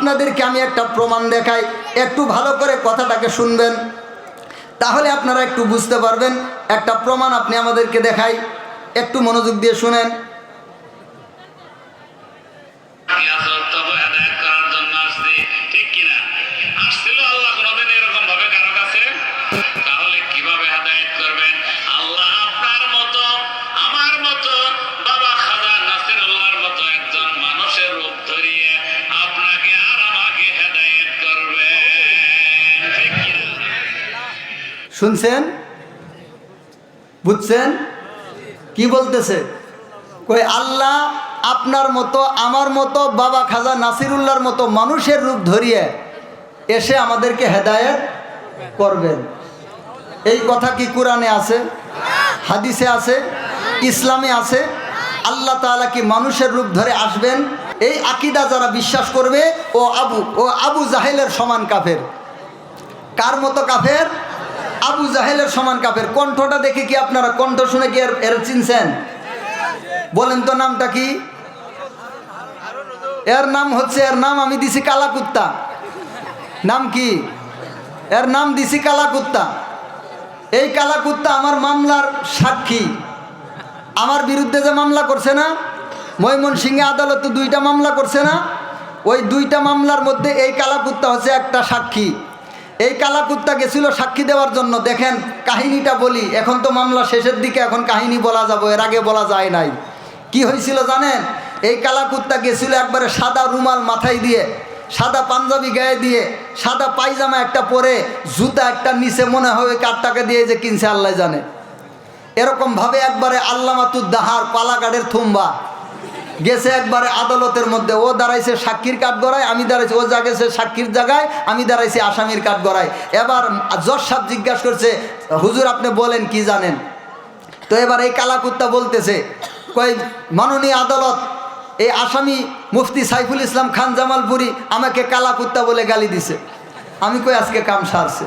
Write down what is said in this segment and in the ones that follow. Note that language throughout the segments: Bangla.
আপনাদেরকে আমি একটা প্রমাণ দেখাই। একটু ভালো করে কথাটাকে শুনবেন। তাহলে আপনারা একটু বুঝতে পারবেন। একটা প্রমাণ আপনি আমাদেরকে দেখাই। একটু মনোযোগ দিয়ে শুনেন। শুনছেন? বুঝছেন? কি বলতেছে? কই আল্লাহ আপনার মতো, আমার মতো বাবা খাজা নাসিরুল্লাহর মতো মানুষের রূপ ধরিয়ে এসে আমাদেরকে হেদায়েত করবেন। এই কথা কি কোরআনে আছে? হাদিসে আছে? ইসলামে আছে? আল্লাহ তাআলা কি মানুষের রূপ ধরে আসবেন? এই আকিদা যারা বিশ্বাস করবে, ও আবু ও আবু জাহেলের সমান কাফের। কার মতো কাফের? আবু জাহেলের সমান কাপের কণ্ঠটা দেখে কি আপনারা কণ্ঠ শুনে কি এর চিনছেন? বলেন তো নামটা কি? এর নাম হচ্ছে, এর নাম আমি দিছি কালা কুত্তা নাম কি? এর নাম দিছি কালা কুত্তা এই কালা কুত্তা আমার মামলার সাক্ষী। আমার বিরুদ্ধে যে মামলা করছে না, ময়মনসিংহে আদালতে দুইটা মামলা করছে না, ওই দুইটা মামলার মধ্যে এই কালা কুত্তা হচ্ছে একটা সাক্ষী। এই কালা কুত্তা গেছিল সাক্ষী দেওয়ার জন্য। দেখেন, কাহিনীটা বলি। এখন তো মামলা শেষের দিকে, এখন কাহিনী বলা যাব, এর আগে বলা যায় নাই। কি হয়েছিল জানেন? এই কালা কুত্তা গেছিল একবারে সাদা রুমাল মাথায় দিয়ে, সাদা পাঞ্জাবি গায়ে দিয়ে, সাদা পায়জামা একটা পরে, জুতা একটা নিচে মনে হয় কার টাকা দিয়ে যে কিনছে, আল্লাহ জানে। এরকম ভাবে একবারে আল্লামাতুর দাহার পালাকাডের থুম্বা। গেছে একবারে আদালতের মধ্যে। ও দাঁড়াইছে সাক্ষীর কাঠ গড়ায়, আমি দাঁড়াইছি, ও যা গেছে সাক্ষীর জায়গায় আমি দাঁড়াইছি আসামির কাঠ গড়ায়। এবার জজ সাহেব জিজ্ঞাসা করছে, হুজুর, আপনি বলেন, কি জানেন? তো এবার এই কালাকুত্তা বলতেছে, কই, মাননীয় আদালত, এই আসামি মুফতি সাইফুল ইসলাম খান জামালপুরি আমাকে কালাকুত্তা বলে গালি দিছে। আমি কই, আজকে কাম সারছে?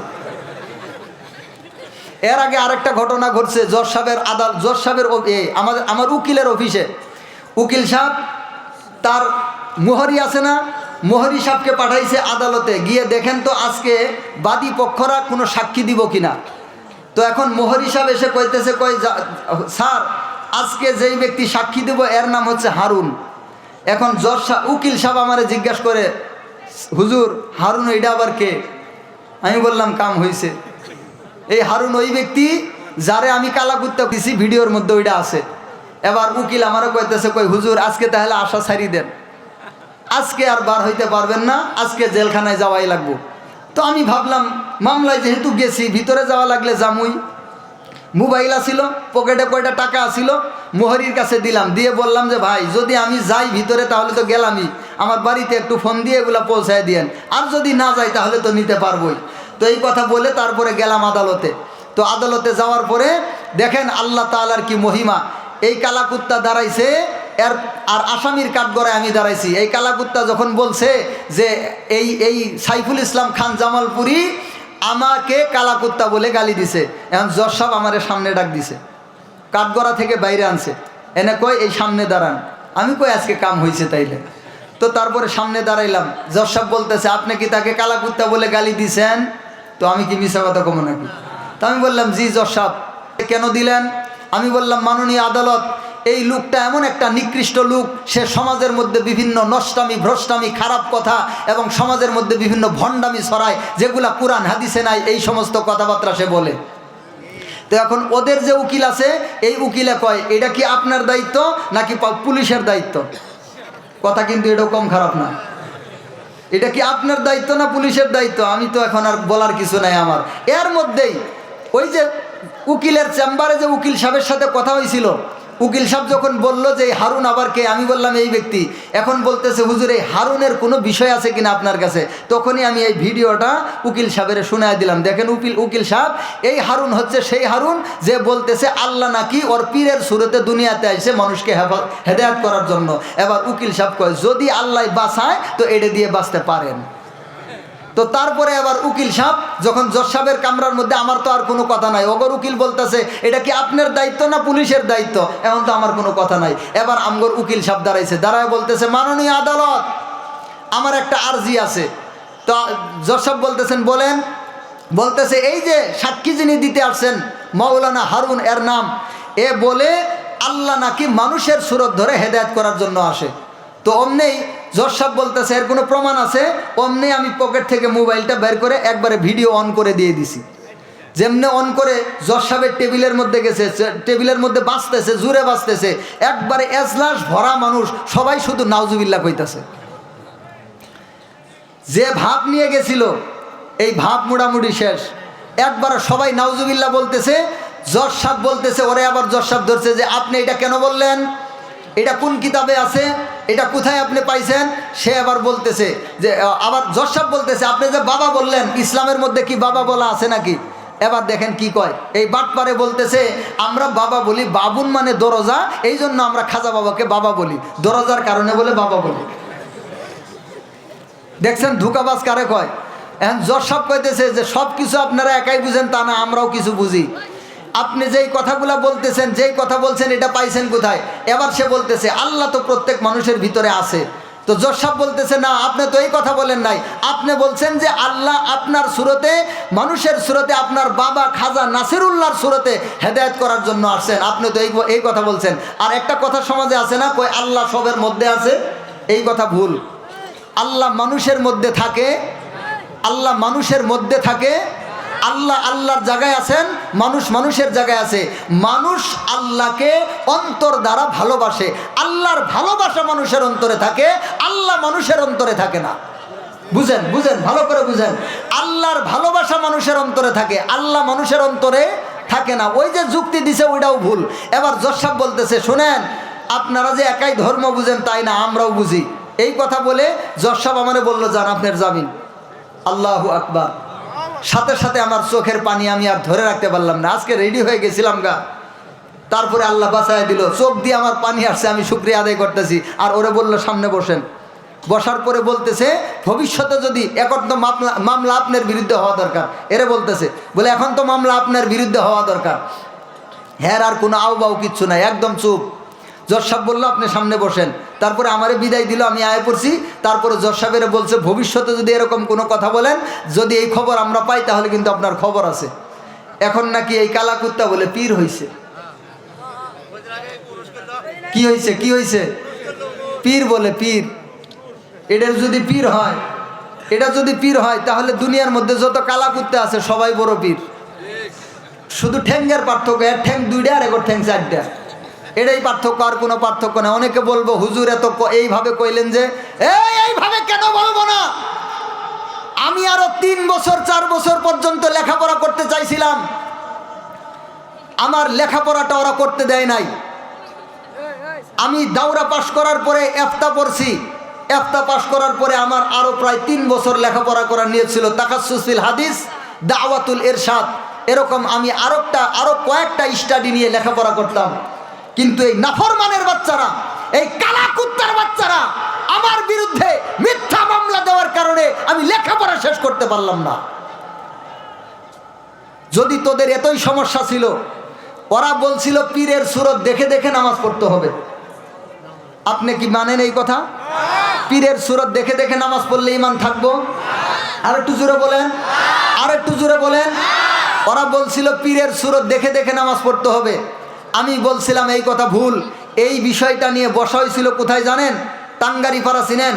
এর আগে আরেকটা ঘটনা ঘটছে জজ সাহেবের আদাল জজ সাহেবের আমাদের, আমার উকিলের অফিসে। উকিল সাহেব, তার মোহরি আছে না? মোহরি সাহেবকে পাঠাইছে আদালতে। গিয়ে দেখেন তো আজকে বাদী পক্ষরা কোনো সাক্ষী দিব কিনা। তো এখন মোহরি সাহেব এসে কইতেছে, কই স্যার, আজকে যেই ব্যক্তি সাক্ষী দেব, এর নাম হচ্ছে হারুন। এখন জজ উকিল সাহেব আমারে জিজ্ঞাসা করে, হুজুর, হারুন এইটা আবার কে? আমি বললাম, কাম হয়েছে এই হারুন ওই ব্যক্তি যারে আমি কালা কুত্তা দিছি, ভিডিওর মধ্যে ওইটা আছে। এবার উকিল আমারও কইতেছে, কই হুজুর, আজকে তাহলে আশা ছাড়ি দেন। আজকে আর বার হইতে পারবেন না, আজকে জেলখানায় যাওয়াই লাগবো। তো আমি ভাবলাম, মামলায় যেহেতু গেছি, ভিতরে যাওয়া লাগলে জামুই মোবাইল আসিল পকেটে কয়টা টাকা আসিল মোহরির কাছে দিলাম। দিয়ে বললাম যে, ভাই, যদি আমি যাই ভিতরে, তাহলে তো গেলামই। আমার বাড়িতে একটু ফোন দিয়ে এগুলো পৌঁছায় দিয়েন। আর যদি না যাই, তাহলে তো নিতে পারবোই। তো এই কথা বলে তারপরে গেলাম আদালতে। তো আদালতে যাওয়ার পরে দেখেন আল্লাহ তালার কি মহিমা। এই কালাকুত্তা দাঁড়াইছে, এর আর আসামির কাঠগড়ায় আমি দাঁড়াইছি। এই কালাকুত্তা যখন বলছে যে এই এই সাইফুল ইসলাম খান জামালপুরি আমাকে কালাকুত্তা বলে গালি দিছে, এখন জজ সাহেব আমার সামনে ডাক দিছে। কাঠগড়া থেকে বাইরে আনছে। এনে কই এই সামনে দাঁড়ান। আমি কই, আজকে কাম হয়েছে তাইলে। তো তারপরে সামনে দাঁড়াইলাম। জজ সাহেব বলতেছে, আপনি কি তাকে কালাকুত্তা বলে গালি দিছেন? তো আমি কি মিশা কথা কমো নাকি? তো আমি বললাম, জি জজ সাহেব। কেন দিলেন? আমি বললাম, মাননীয় আদালত, এই লোকটা এমন একটা নিকৃষ্ট লোক, সে সমাজের মধ্যে বিভিন্ন নষ্টামি, ভ্রষ্টামি, খারাপ কথা এবং সমাজের মধ্যে বিভিন্ন ভণ্ডামি ছড়ায়, যেগুলা কোরআন, হাদিসে নাই, এই সমস্ত কথাবার্তা সে বলে। তো এখন ওদের যে উকিল আছে, এই উকিলে কয়, এটা কি আপনার দায়িত্ব নাকি পুলিশের দায়িত্ব? কথা কিন্তু এটাও কম খারাপ না। এটা কি আপনার দায়িত্ব না পুলিশের দায়িত্ব? আমি তো এখন আর বলার কিছু নাই আমার। এর মধ্যেই ওই যে উকিলের চেম্বারে যে উকিল সাহেবের সাথে কথা হয়েছিল, উকিল সাহেব যখন বলল যে হারুন আবার কে? আমি বললাম, এই ব্যক্তি। এখন বলতেছে, হুজুর, এই হারুনের কোনো বিষয় আছে কিনা আপনার কাছে? তখনই আমি এই ভিডিওটা উকিল সাহেবের শোনায় দিলাম। দেখেন উকিল উকিল সাহেব, এই হারুন হচ্ছে সেই হারুন যে বলতেছে, আল্লাহ নাকি ওর পীরের সুরতে দুনিয়াতে আসে মানুষকে হেদায়াত করার জন্য। এবার উকিল সাহেব কয়, যদি আল্লাহ বাঁচায়, তো এটা দিয়ে বাঁচতে পারেন। তো তারপরে আবার উকিল সাহেব, যখন জজ সাহেবের কামরার মধ্যে, আমার তো আর কোনো কথা নাই। অগর উকিল বলতেছে, এটা কি আপনার দায়িত্ব না পুলিশের দায়িত্ব? এমন তো আমার কোনো কথা নাই। এবার আমগর উকিল সাহেব দাঁড়াইছে, দাঁড়ায় বলতেছে, মাননীয় আদালত, আমার একটা আর্জি আছে। তো যশব বলতেছেন, বলেন। বলতেছে, এই যে সাক্ষী যিনি দিতে আসছেন মৌলানা হারুন, এর নাম, এ বলে আল্লাহ নাকি মানুষের সুরত ধরে হেদায়ত করার জন্য আসে। তো অমনেই জর্সাব বলতেছে, এর কোনো প্রমাণ আছে? অমনি আমি পকেট থেকে মোবাইলটা বের করে একবারে ভিডিও অন করে দিয়ে দিছি। যেমনি অন করে জর্সাবের টেবিলের মধ্যে গেছে টেবিলের মধ্যে বাঁচতেছে, জুড়ে বাঁচতেছে। একবারে এজলাস ভরা মানুষ, সবাই শুধু নাউজুবিল্লা কইতাছে। যে ভাব নিয়ে গেছিল, এই ভাব মোটামুটি শেষ। একবার সবাই নাউজুবিল্লা বলতেছে জর্সাব বলতেছে, ওরে আবার জর্সাব ধরছে যে আপনি এটা কেন বললেন? এটা কোন কিতাবে আছে? এটা কোথায় আপনি পাইছেন? সে আবার বলতেছে যে আবার জর্সাব বলতেছে, আপনি যে বাবা বললেন, ইসলামের মধ্যে কি বাবা বলা আছে নাকি? এবার দেখেন কি কয়। এই বাটপারে বলতেছে, আমরা বাবা বলি বাবুন মানে দরজা এই জন্য আমরা খাজা বাবাকে বাবা বলি। দরজার কারণে বলে বাবা বলি। দেখছেন ধোকাবাজ কারে কয়? এখন যশ সব কইতেছে যে সব কিছু আপনারা একাই বুঝেন, তা না, আমরাও কিছু বুঝি। আপনি যেই কথাগুলা বলতেছেন, যেই কথা বলছেন, এটা পাইছেন কোথায়? এবার সে বলতেছে, আল্লাহ তো প্রত্যেক মানুষের ভিতরে আছে। তো জোরসাব বলতেছে, না, আপনি তো এই কথা বলেন নাই। আপনি বলছেন যে আল্লাহ আপনার সুরতে, মানুষের সুরতে আপনার বাবা খাজা নাসিরুল্লাহর সুরতে হেদায়েত করার জন্য আসছেন। আপনি তো এই এই কথা বলছেন। আর একটা কথা সমাজে আছে না কই আল্লাহ সবের মধ্যে আছে? এই কথা ভুল। আল্লাহ মানুষের মধ্যে থাকে, আল্লাহ মানুষের মধ্যে থাকে আল্লাহ আল্লাহর জায়গায় আছেন, মানুষ মানুষের জায়গায় আছে। মানুষ আল্লাহকে অন্তর দ্বারা ভালোবাসে। আল্লাহর ভালোবাসা মানুষের অন্তরে থাকে, আল্লাহ মানুষের অন্তরে থাকে না। বুঝেন বুঝেন, ভালো করে বুঝেন। আল্লাহর ভালোবাসা মানুষের অন্তরে থাকে, আল্লাহ মানুষের অন্তরে থাকে না। ওই যে যুক্তি দিছে, ওইটাও ভুল। এবার জসাব বলতেছে, শুনেন, আপনারা যে একাই ধর্ম বুঝেন, তাই না? আমরাও বুঝি। এই কথা বলে জসাব আমারে বলল যান আপনার জামিন। আল্লাহ আকবার। সাথে সাথে আমার চোখের পানি আমি আর ধরে রাখতে পারলাম না। আজকে রেডি হয়ে গেছিলাম গা। তারপরে আল্লাহ বাঁচায় দিল। চোখ দিয়ে আমার পানি আসছে, আমি শুক্রিয়া আদায় করতেছি। আর ওরে বলল, সামনে বসেন। বসার পরে বলতেছে, ভবিষ্যতে যদি তো মামলা আপনার বিরুদ্ধে হওয়া দরকার। এরে বলতেছে, বলে এখন তো মামলা আপনার বিরুদ্ধে হওয়া দরকার। হ্যাঁ আর কোনো আও কিচ্ছু নাই, একদম চুপ। জজ সাহেব বলল, আপনি সামনে বসেন। তারপরে আমারে বিদায় দিল, আমি আয় পড়ছি। তারপরে জজ সাহেবের বলছে, ভবিষ্যতে যদি এরকম কোনো কথা বলেন, যদি এই খবর আমরা পাই, তাহলে কিন্তু আপনার খবর আছে। এখন নাকি এই কালাকুত্তা বলে পীর হইছে। কি হয়েছে কি হয়েছে পীর বলে পীর। এটার যদি পীর হয়, এটা যদি পীর হয়, তাহলে দুনিয়ার মধ্যে যত কালাকুত্তে আছে, সবাই বড় পীর। শুধু ঠ্যাঙ্গের পার্থক্য এর ঠ্যাং দুইটা, আর একর ঠ্যাং চারটা। এটাই পার্থক্য, আর কোনো পার্থক্য না অনেকে বলব, হুজুর এত এইভাবে কইলেন যে, এই, এইভাবে কেন বলব না? আমি আরও তিন বছর, চার বছর পর্যন্ত লেখাপড়া করতে চাইছিলাম। আমার লেখাপড়াটা ওরা করতে দেয় নাই। আমি দাউরা পাশ করার পরে এফতা পড়ছি। এফতা পাশ করার পরে আমার আরও প্রায় তিন বছর লেখাপড়া করার নিয়েছিল তাকাসুসিল হাদিস, দাওয়াতুল এরশাদ এরকম আমি আরবটা আরও কয়েকটা স্টাডি নিয়ে লেখাপড়া করতাম। কিন্তু এই নাফরমানের বাচ্চারা, এই কালা কুত্তার বাচ্চারা আমার বিরুদ্ধে মিথ্যা মামলা দেওয়ার কারণে আমি লেখাপড়া শেষ করতে পারলাম না। যদি তোদের এতই সমস্যা ছিল, ওরা বলছিল পীরের সুরত দেখে দেখে নামাজ পড়তে হবে। আপনি কি মানেন এই কথা? পীরের সুরত দেখে দেখে নামাজ পড়লে ইমান থাকব? আর একটু জোরে বলেন। আর একটু জোরে বলেন। ওরা বলছিল পীরের সুরত দেখে দেখে নামাজ পড়তে হবে। আমি বলছিলাম এই কথা ভুল। এই বিষয়টা নিয়ে বসা হয়েছিল কোথায় জানেন? টাঙ্গারিপাড়া চিনেন?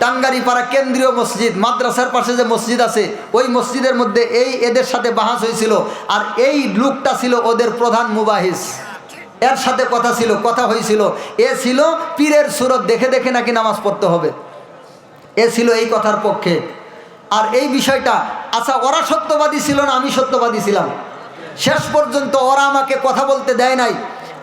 টাঙ্গারিপাড়া কেন্দ্রীয় মসজিদ, মাদ্রাসার পাশে যে মসজিদ আছে, ওই মসজিদের মধ্যে এই এদের সাথে বাহাস হয়েছিল। আর এই লুকটা ছিল ওদের প্রধান মুবাহিস। এর সাথে কথা ছিল, কথা হয়েছিল। এ ছিল পীরের সুরত, দেখে দেখে নাকি নামাজ পড়তে হবে। এ ছিল এই কথার পক্ষে। আর এই বিষয়টা আচ্ছা ওরা সত্যবাদী ছিল না, আমি সত্যবাদী ছিলাম। শেষ পর্যন্ত ওরা আমাকে কথা বলতে দেয় নাই।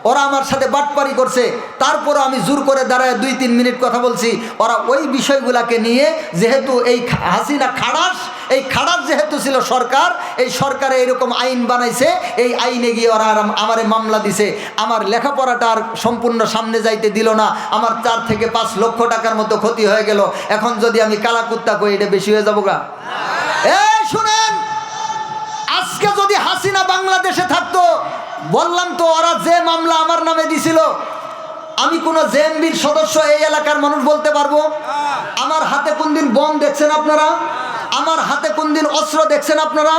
ওরা আমার সাথে বাটপারি করছে। তারপরও আমি জোর করে দাঁড়ায় দুই, তিন মিনিট কথা বলছি। ওরা ওই বিষয়গুলাকে নিয়ে যেহেতু এই হাসিনা খাড়াস, এই খাড়াস যেহেতু ছিল সরকার, এই সরকারে এরকম আইন বানাইছে, এই আইনে গিয়ে ওরা আর আম- আমারে মামলা দিছে। আমার লেখাপড়াটা আর সম্পূর্ণ সামনে যাইতে দিল না। আমার চার থেকে পাঁচ লক্ষ টাকার মতো ক্ষতি হয়ে গেল। এখন যদি আমি কালাকুত্তা কই এটা বেশি হয়ে যাব গা। এই শুনেন! আজকে যদি হাসিনা বাংলাদেশে থাকতো, বললাম তো, ওরা যে মামলা আমার নামে দিছিল, আমি কোনো জেএমবির সদস্য এই এলাকার মানুষ বলতে পারব? আমার হাতে কোন দিন বম দেখছেন আপনারা? আমার হাতে কোন দিন অস্ত্র দেখছেন আপনারা?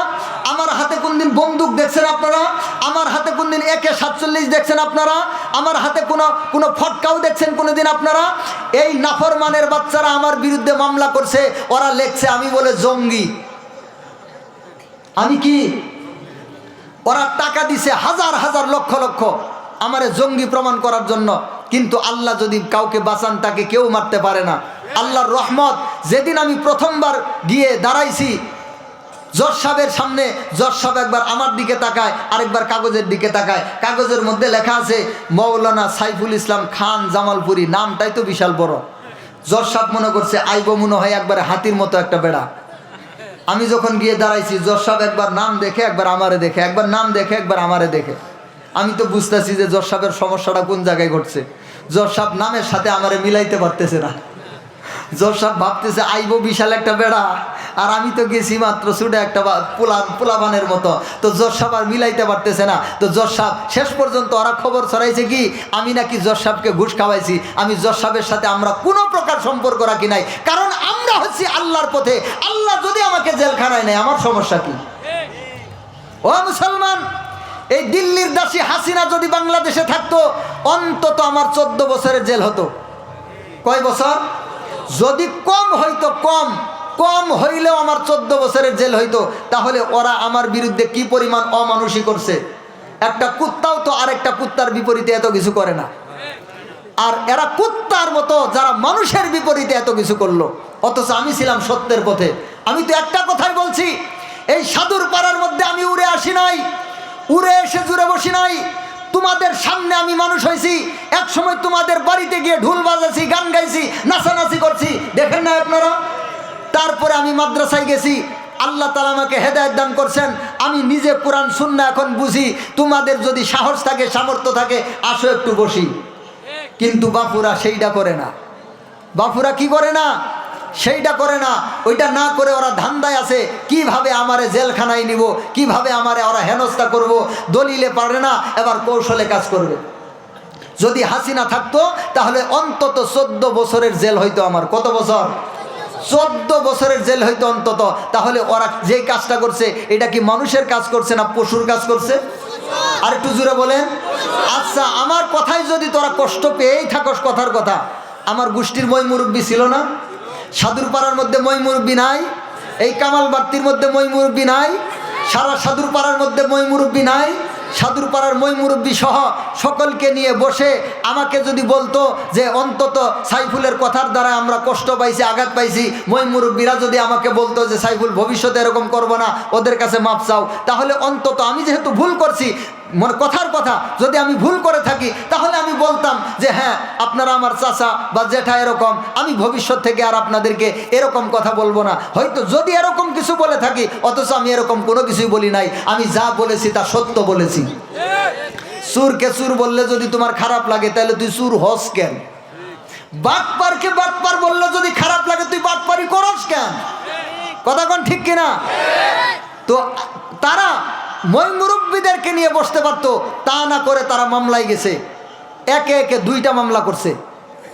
আমার হাতে কোন দিন বন্দুক দেখছেন আপনারা? আমার হাতে কোন দিন একে সাতচল্লিশ দেখছেন আপনারা? আমার হাতে কোনো কোনো ফটকাও দেখছেন কোনো দিন আপনারা? এই নাফরমানের বাচ্চারা আমার বিরুদ্ধে মামলা করছে, ওরা লেখছে আমি বলে জঙ্গি। আমি কি? ওরা টাকা দিছে হাজার হাজার লক্ষ লক্ষ আমারে জঙ্গি প্রমাণ করার জন্য। কিন্তু আল্লাহ যদি কাউকে বাঁচান, তাকে কেউ মারতে পারে না। আল্লাহর রহমত, যেদিন আমি প্রথমবার গিয়ে দাঁড়াইছি, জজ সাহেবের সামনে, জজ সাহেব একবার আমার দিকে তাকায়, আরেকবার কাগজের দিকে তাকায়। কাগজের মধ্যে লেখা আছে, মৌলানা সাইফুল ইসলাম খান জামালপুরি নামটাই তো বিশাল বড়। জজ সাহেব মনে করছে, আইব মনে হয় একবারে হাতির মতো একটা বেড়া। আমি যখন গিয়ে দাঁড়াইছি জজ সাহেব একবার নাম দেখে, একবার আমারে দেখে, একবার নাম দেখে, একবার আমারে দেখে। আমি তো বুঝতেছি যে জজ সাহেবের সমস্যাটা কোন জায়গায় ঘটছে। জজ সাহেব নামের সাথে আমারে মিলাইতে পারতেছে না। জজ সাহেব ভাবতেছে, আইবো বিশাল একটা বেড়া। আর আমি তো গেছি মাত্র ছুটে একটা পোলা, পোলাবানের মতো। তো জজ সাহেব আর মিলাইতে পারতেছে না। তো জজ সাহেব শেষ পর্যন্ত ওরা খবর ছড়াইছে কি? আমি নাকি জজ সাহেবকে ঘুষ খাওয়াইছি। আমি জজ সাহেবের সাথে আমরা কোনো প্রকার সম্পর্ক রাখি নাই। কারণ আমরা হচ্ছি আল্লাহর পথে। আল্লাহ যদি আমাকে জেলখানায় নেয়, আমার সমস্যা কি? ও মুসলমান, এই দিল্লির দাসী হাসিনা যদি বাংলাদেশে থাকতো, অন্তত আমার চোদ্দ বছরের জেল হতো। কয় বছর? যদি কম হইতো, কম। কম হইলেও আমার চোদ্দ বছরের জেল হইতো, তাহলে ওরা আমার বিরুদ্ধে কি পরিমাণ অমানুষী করছে? একটা কুত্তাও তো আরেকটা কুত্তার বিপরীতে এত কিছু করে না। আর এরা কুত্তার মতো যারা মানুষের বিপরীতে এত কিছু করল। অথচ আমি ছিলাম সত্যের পথে। আমি তো একটা কথাই বলছি, এই সাধুর পাড়ার মধ্যে আমি উড়ে আসি নাই, উড়ে এসে জুড়ে বসি নাই। তোমাদের সামনে আমি মানুষ হয়েছি এক সময় তোমাদের বাড়িতে গিয়ে ঢুল বাজাছি গান গাইছি, নাচানাচি করছি। দেখেন না আপনারা? তারপরে আমি মাদ্রাসায় গেছি। আল্লাহ তালা আমাকে হেদায়ত দান করছেন। আমি নিজে কোরআন শূন্য এখন বুঝি। তোমাদের যদি সাহস থাকে, সামর্থ্য থাকে, আসো একটু বসি। কিন্তু বাপুরা সেইটা করে না। বাপুরা কি করে না? সেইটা করে না। ওইটা না করে ওরা ধান্দায় আছে। কীভাবে আমারে জেলখানায় নিব? কীভাবে আমারে ওরা হেনস্থা করব? দলিলে পারে না, এবার কৌশলে কাজ করবে। যদি হাসিনা থাকতো, তাহলে অন্তত চোদ্দ বছরের জেল হইতো আমার। কত বছর? চোদ্দ বছরের জেল হইতো অন্তত, তাহলে ওরা যে কাজটা করছে, এটা কি মানুষের কাজ করছে না পশুর কাজ করছে? আর একটু জুড়ে বলেন। আচ্ছা আমার কথাই যদি তোরা কষ্ট পেয়েই থাকস কথার কথা, আমার গোষ্ঠীর মই মুরব্বী ছিল না, সাধুর পাড়ার মধ্যে মই মুরব্বী নাই, এই কামাল বার্তির মধ্যে মই মুরব্বী নাই, সারা সাধুর পাড়ার মধ্যে মই মুরব্বী নাই সাধুর পাড়ার মই মুরব্বী সহ সকলকে নিয়ে বসে আমাকে যদি বলতো যে অন্তত সাইফুলের কথার দ্বারা আমরা কষ্ট পাইছি, আঘাত পাইছি, মই মুরব্বীরা যদি আমাকে বলতো যে সাইফুল ভবিষ্যতে এরকম করব না, ওদের কাছে মাপ চাও, তাহলে অন্তত আমি যেহেতু ভুল করছি মনে কথার কথা, যদি আমি ভুল করে থাকি, তাহলে আমি বলতাম যে হ্যাঁ আপনারা আমার চাচা বা জেঠা এরকম, আমি ভবিষ্যৎ থেকে আর আপনাদেরকে এরকম কথা বলব না। হয়তো যদি এরকম কিছু বলে থাকি, অথচ আমি এরকম কোনো কিছুই বলি নাই। আমি যা বলেছি তা সত্য বলেছি। সুরকে সুর বললে যদি তোমার খারাপ লাগে, তাহলে তুই সুর হস কেন? বাটপারকে বাটপার বললে যদি খারাপ লাগে, তুই বাটপারি করস কেন? কথা কোন ঠিক কিনা? তো তারা মই মুরব্বীদেরকে নিয়ে বসতে পারতো, তা না করে তারা মামলায় গেছে। একে একে দুইটা মামলা করছে।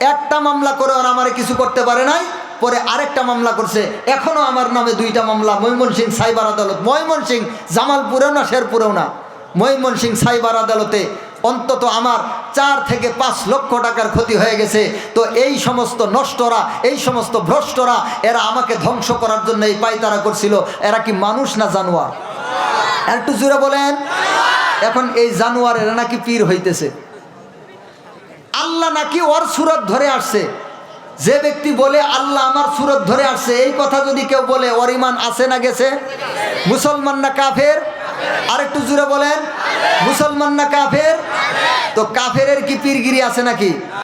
একটা মামলা করে ওরা আমার কিছু করতে পারে নাই, পরে আরেকটা মামলা করছে। এখনও আমার নামে দুইটা মামলা ময়মনসিং সাইবার আদালত। ময়মনসিং জামালপুরেও না, শেরপুরেও না। ময়মনসিং সাইবার আদালতে অন্তত আমার চার থেকে পাঁচ লক্ষ টাকার ক্ষতি হয়ে গেছে। তো এই সমস্ত নষ্টরা, এই সমস্ত ভ্রষ্টরা, এরা আমাকে ধ্বংস করার জন্য এই পায়তারা করছিল। এরা কি মানুষ না জানোয়ার? একটু জুড়ে বলেন। এখন এই জানোয়ার এরা নাকি পীর হইতেছে। আল্লাহ নাকি ওর সুরত ধরে আসছে। যে ব্যক্তি বলে আল্লাহ আমার সুরত ধরে আসছে, এই কথা যদি কেউ বলে, ওর ইমান আছে না গেছে? মুসলমান না কাফের? আর একটু জুড়ে বলেন। মুসলমান না কাফের? তো কাফের কি পীরগিরি আছে নাকি?